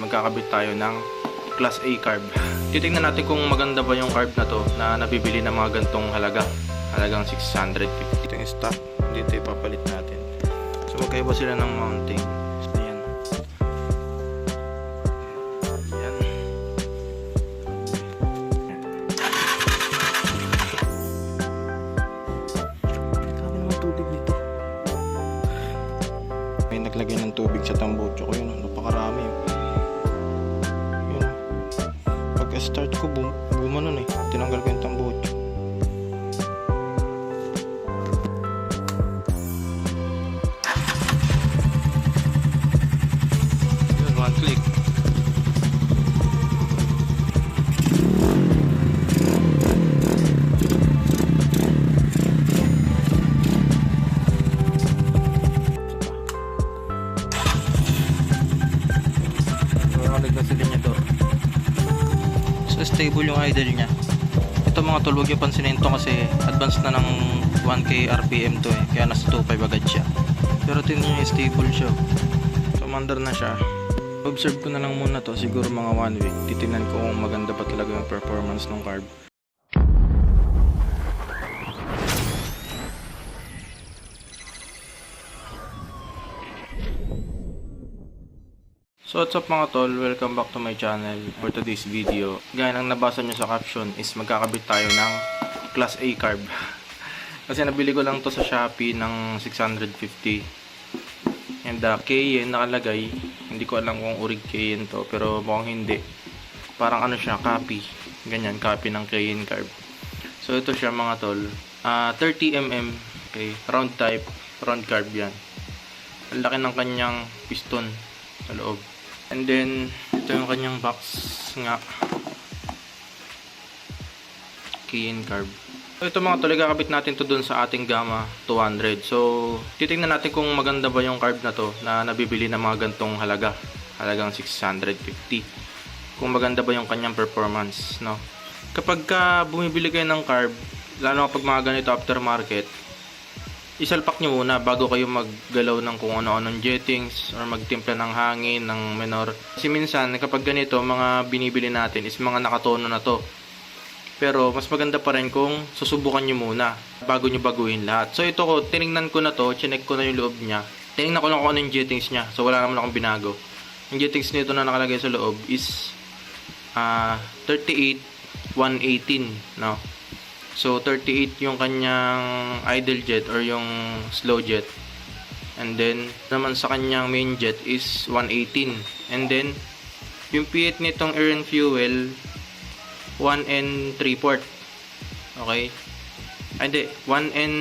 magkakabit tayo ng class A carb. Titingnan natin kung maganda ba yung carb na to na nabibili ng mga gantong halaga. Halagang 650. Ito yung stock. Dito ipapalit natin. So magkaiba sila ng mounting. Na si Linyador. So stable yung idle niya. Ito mga tol, huwag yung pansinin to kasi advanced na ng 1k RPM to eh. Kaya nasa 2.5 agad siya. Pero tingnan nyo, stable siya. So mandar na siya. Observe ko na lang muna to, siguro mga 1 week. Titingnan ko kung maganda pa talaga yung performance ng carb. So what's up mga tol, welcome back to my channel for today's video. Gaya ng nabasa nyo sa caption is magkakabit tayo ng class A carb. Kasi nabili ko lang to sa Shopee ng 650. And uh, KN nakalagay, hindi ko alam kung urig KN to pero mukhang hindi. Parang ano siya, copy. Ganyan, copy ng KN carb. So ito siya mga tol, Ah, 30 mm, okay, round type, round carb yan. Ang laki ng kanyang piston sa loob. And then, ito yung kanyang box nga. Key in carb. So, ito mga tol, kakabit natin to dun sa ating Gamma 200. So, titingnan natin kung maganda ba yung carb na to na nabibili ng mga gantong halaga. Halagang 650. Kung maganda ba yung kanyang performance, no? Kapag ka bumibili kayo ng carb, lalo kapag mga ganito aftermarket, isalpak nyo muna bago kayo maggalaw ng kung ano-anong jettings or magtimpla ng hangin, ng menor. Kasi minsan, kapag ganito, mga binibili natin is mga nakatono na to. Pero, mas maganda pa rin kung susubukan nyo muna bago nyo baguhin lahat. So, ito ko, tiningnan ko na to, chinek ko na yung loob niya. Tiningnan ko lang kung ano yung jettings niya. So, wala naman akong binago. Yung jettings nito na nakalagay sa loob is ah 38 118 no So 38 yung kanyang idle jet or yung slow jet. And then naman sa kanyang main jet is 118. And then yung PIT nitong air fuel 1 and 3 port. Okay? Ay, hindi. 1 and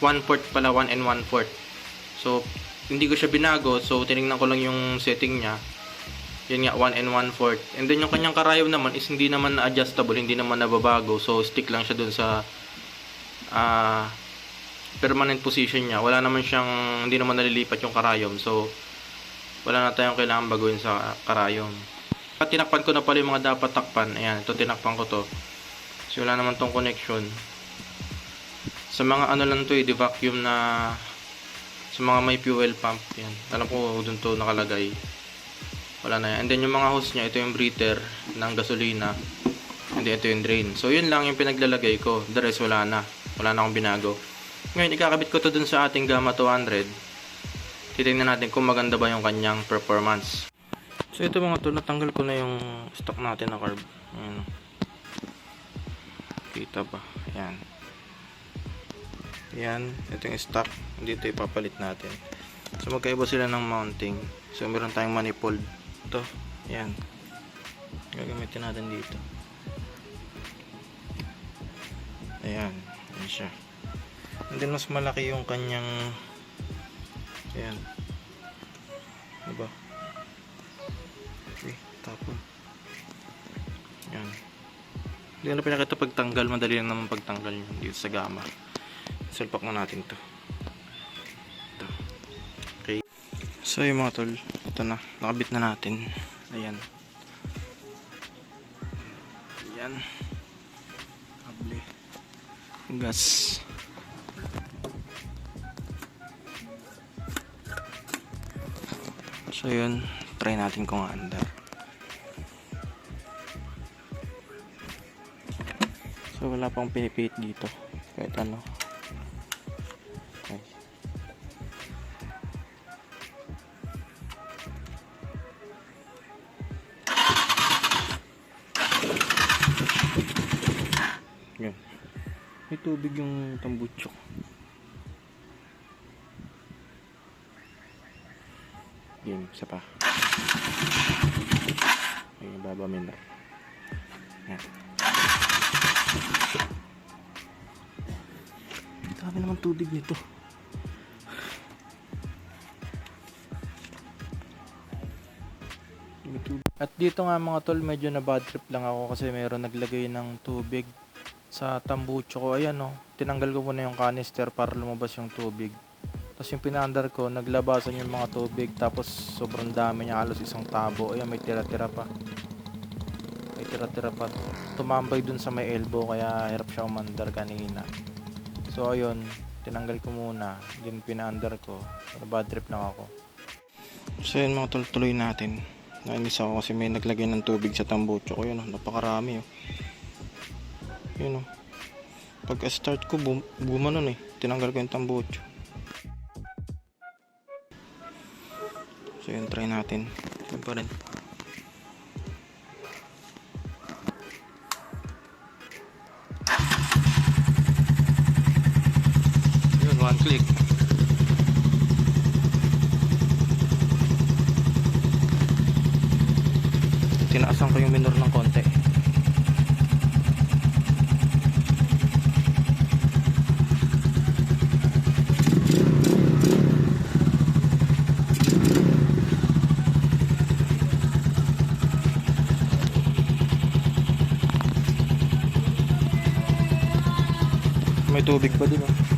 1 port pala. 1 and 1 port. So, hindi ko siya binago. So, tinignan ko lang yung setting niya. Yun nga, 1 and 1 fourth. And then yung kanyang karayom naman is hindi naman na adjustable, hindi naman nababago. So stick lang siya dun sa ah permanent position niya. Wala naman siyang, hindi naman nalilipat yung karayom. So wala na tayong kailangan baguhin sa karayom. At tinakpan ko na pala yung mga dapat takpan. Ayan, ito tinakpan ko to. So wala naman tong connection. Sa mga ano lang to eh, vacuum na sa mga may fuel pump yan. Alam ko dun to nakalagay wala na yan. And then yung mga hose niya, ito yung breather ng gasolina. And then ito yung drain. So yun lang yung pinaglalagay ko. The rest wala na. Wala na akong binago. Ngayon, ikakabit ko to dun sa ating Gamma 200. Titingnan natin kung maganda ba yung kanyang performance. So ito mga to, natanggal ko na yung stock natin na carb. Ayan. Kita ba? Ayan. Ayan. Ito yung stock. Dito ipapalit natin. So magkaiba sila ng mounting. So meron tayong manifold. Ito. Ayan. Gagamitin natin dito. Ayan. Ayan siya. And then mas malaki yung kanyang Ayan. Diba? Okay. Tapon. Ayan. Hindi na pinakita pagtanggal. Madali lang naman pagtanggal yun dito sa gama. Salpak na natin to. Ito. Okay. So yung mga tol, ito na. Nakabit na natin. Ayan. Ayan. Kable gas so yun. Try natin kung andar so wala pang pinipit dito. Kahit ano. Okay. Tubig yung tambucho. Game, isa pa. Ay, baba mineral. Yan. Dami naman tubig nito. At dito nga mga tol, medyo na bad trip lang ako kasi mayroon naglagay ng tubig sa tambucho ko. Ayan oh, tinanggal ko muna yung canister para lumabas yung tubig. Tapos yung pinaandar ko, naglabasan yung mga tubig. Tapos sobrang dami niya, halos isang tabo. Ayan, may tira-tira pa. May tira-tira pa. Tumambay dun sa may elbow, kaya hirap siya umandar kanina. So ayun, tinanggal ko muna. Then pinaandar ko. Bad trip lang ako. So yun mga tuloy natin. Nainis ako kasi may naglagay ng tubig sa tambucho ko. Yun napakarami oh. Yun oh. Pagka start ko, bum gumanon eh. Tinanggal ko yung tambucho. So yun, try natin. Yun pa rin. Yun, one click. Tinaasan ko yung minor ng konti. May tubig pa din oh.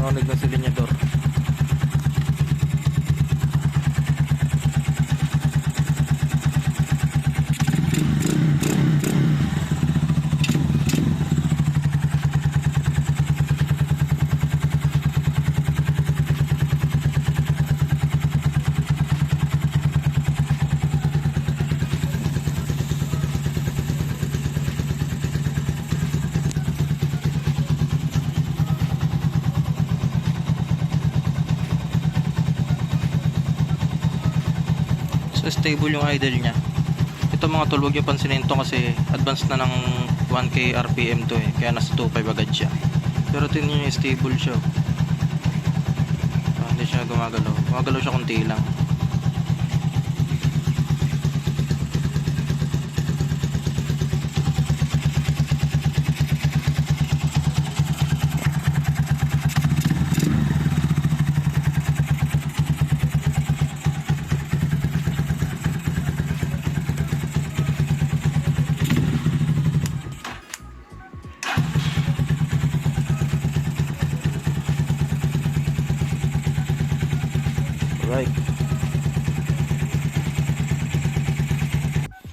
Ano na si linyador. So stable yung idle niya. Ito mga tol, huwag niyo pansinin to kasi advanced na ng 1k RPM to eh. Kaya nasa 2.5 agad siya. Pero tingnan niyo stable siya. oh. Ah, hindi siya gumagalaw. Gumagalaw siya konti lang. Right.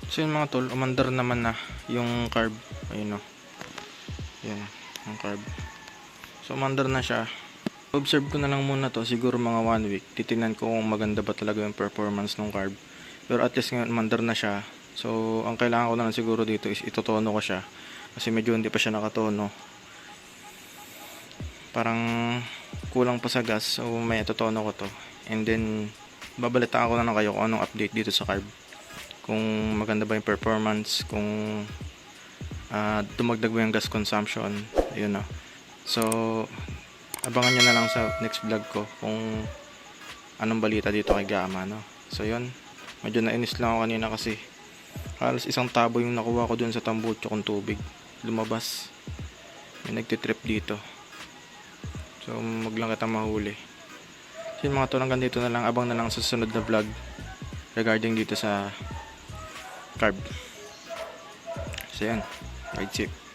So yun mga tol, umandar naman na yung carb. Ayun o. Yan, yung carb. So umandar na siya. Observe ko na lang muna to, siguro mga one week. Titingnan ko kung maganda ba talaga yung performance ng carb. Pero at least ngayon, umandar na siya. So, ang kailangan ko na lang siguro dito is itotono ko siya. Kasi medyo hindi pa siya nakatono. Parang kulang pa sa gas. So, may itotono ko to. And then, babalitaan ko na lang kayo kung anong update dito sa carb. Kung maganda ba yung performance, kung ah, dumagdag ba yung gas consumption. Ayun na. So, abangan nyo na lang sa next vlog ko kung anong balita dito kay Gama. No? So, yun. Medyo nainis lang ako kanina kasi halos isang tabo yung nakuha ko dun sa tambucho kong tubig. Lumabas. May nagtitrip dito. So, maglang kita mahuli. So yun mga tol, hanggang dito na lang. Abang na lang sa susunod na vlog regarding dito sa carb. So yan, ride safe.